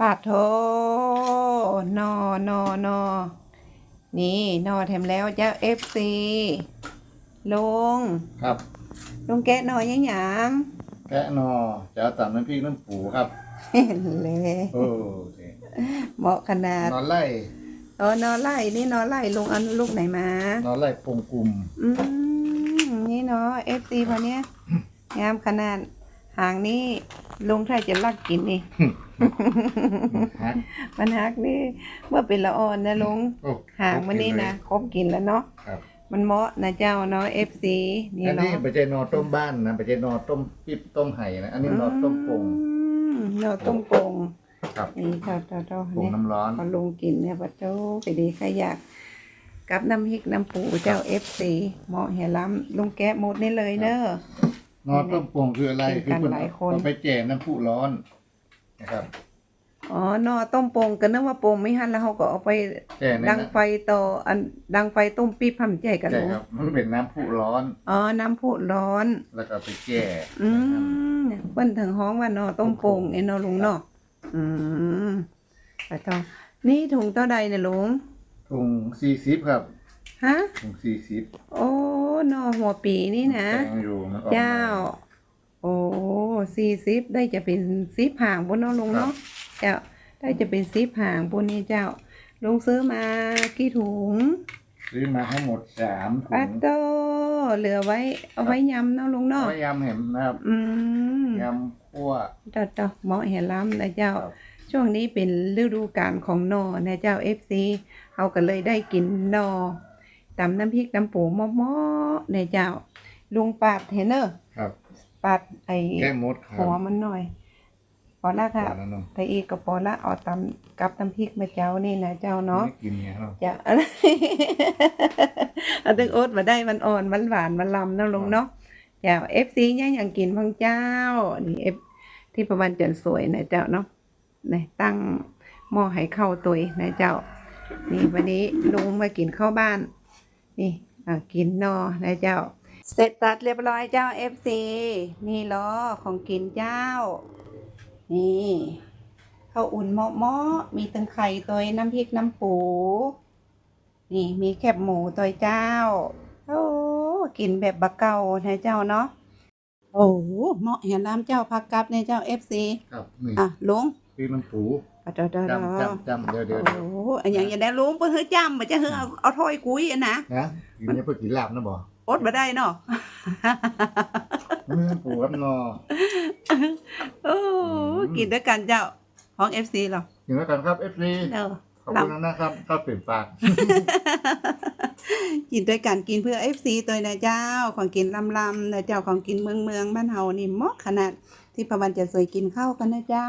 ปาดโทนอนอนอนี่นอแถมแล้วเจ้าเอฟซีลุงครับ ลุงแกะหนอยังหยังแกะนอจะเอาตำน้ำพริกน้ำปูครับเห็นเลยโอ้โเหมาะขนาดนอนไล่เออนอไล่นี่นอไล่ลุงเอาลูกไหนมานอนไล่ปงกลุ่มอืมนี่เนาะเอฟซีพอเนี้ยงามขนาด หางนี่ลุงถ้าจะลักกินนี่ ฮัก มันหักนี่เมื่อเป็นละอ่อนนะลุงโอ้หางมันนี่นะครบกินแล้วเนาะครับ มันเหมาะนะเจ้าเนาะเอฟซีนี่อันนี้เนาะไปเจนอต้มบ้านนะไปเจนอต้มปิ๊บต้มไห่นะ อันนี้นอต้มปง อืมเนาะต้มโป่งครับ นี่เจ้าเจ้าเจ้าปงเนี่ย น้ำร้อน พอลุงกินเนี่ยปัจจุไปดีใครอยากกับน้ำพริกน้ำปูเจ้าเอฟซีเหมาะเหี่ยล้ำลุงแกะหมดนี่เลยเนอะ นอต้มปงคืออะไรกินคือกันคนหลายคน เอาไปแจ่น้ำพุร้อนนะครับ อ๋อนอต้มโป่งกันนึกว่าโป่งไม่หันแล้วเขาก็เอาไปแจ่ในดังน้ำไฟต่ออันดังไฟต้มปี๊บทำใจกันแจ่ลุงครับมันเป็นน้ำพุร้อน อ๋อ น้ำพุร้อน แล้วก็เอาไปแจ่อืมเปิ้นถึงห้องว่านอต้มโป่งไอ้นอลุงเนาะอืมไปต่อนี่ถุงเท่าใดเนี่ยลุงถุงสี่สิบครับฮะถุงสี่สิบโอ้ นอหัวปีนี่นะแกงอยู่มันออกเจ้า โอ้สี่สิบได้จะเป็นสิบห่างบนเนาะลุงเนาะเจ้าได้จะเป็นสิบห่างบนนี้เจ้าลุงซื้อมากี่ถุงซื้อมาทั้งหมดสามถุปังตโตเหลือไว้เอาไว้ยำเนาะลุงเนาะพยายามเห็นนะครับอืมยำคั่วเจ้าเจ้าเหมาะเห็นล้ำนะเจ้า ครับช่วงนี้เป็นฤดูกาลของนอนะเจ้าเอฟซีเขาก็เลยได้กินนอ ตำน้ำพริกน้ำปูหม้อๆนะเจ้า ลุงปาดเห็นเนอะครับปาดไอแก้มดครับหัวมันหน่อยพอละค่ะก่อนนะเนาะไปอีกก็พอละเอาตำกับน้ำพริกมาเจ้านี่นะเจ้าเนาะไม่กินไงเนาะจะเอาตึงโอ๊ตมาได้มันอ่อนมันหวานมันลำเนาะลุงเนาะเจ้าเอฟซีเนี่ยอย่างกินพังเจ้านี่เอฟที่ประวันจันทร์สวยนะเจ้าเนาะนี่ตั้งหม้อให้เข้าตัวยนะเจ้านี่วันนี้ลุงมากินข้าวบ้าน นี่อะกินนอนะเจ้า เสร็จตัดเรียบร้อยเจ้าเอฟซีนี่ล้อของกินเจ้า นี่ข้าวอุ่นเหมาะๆมีตังไข่ตัวน้ำพริกน้ำปู นี่มีแคบหมูตัวเจ้า โอ้กินแบบบะเก่านะเจ้าเนาะ โอ้เหมาะเห็นน้ำเจ้าพักกับในเจ้าเอฟซีครับนี่อะลุง พี่น้ำปูปะเดอดอดอจำจำจำเดี๋ยวเดี๋ยวโอ้อันอย่างอย่างนี้ลุงเพิ่นเฮ้ยจำมันจะเฮ้ยเอาเอาถ้อยกุ้ยอะนะนะกินเนี่ยเพื่อกินลาบนะบ่อดมาได้เนาะมือปูกับนอโอ้มกินด้วยกันเจ้าของเอฟซีเหรอกินแล้วกันครับเอฟซีเด้อขอบคุณนะครับข้าวเปลี่ยนปาก กินด้วยกันกินเพื่อเอฟซีตัวนะเจ้า ของกินลำลำนะเจ้าของกินเมืองเมืองบ้านเฮานี่เหมาะขนาด ที่พระวันจะสวยกินข้าวกันนะเจ้า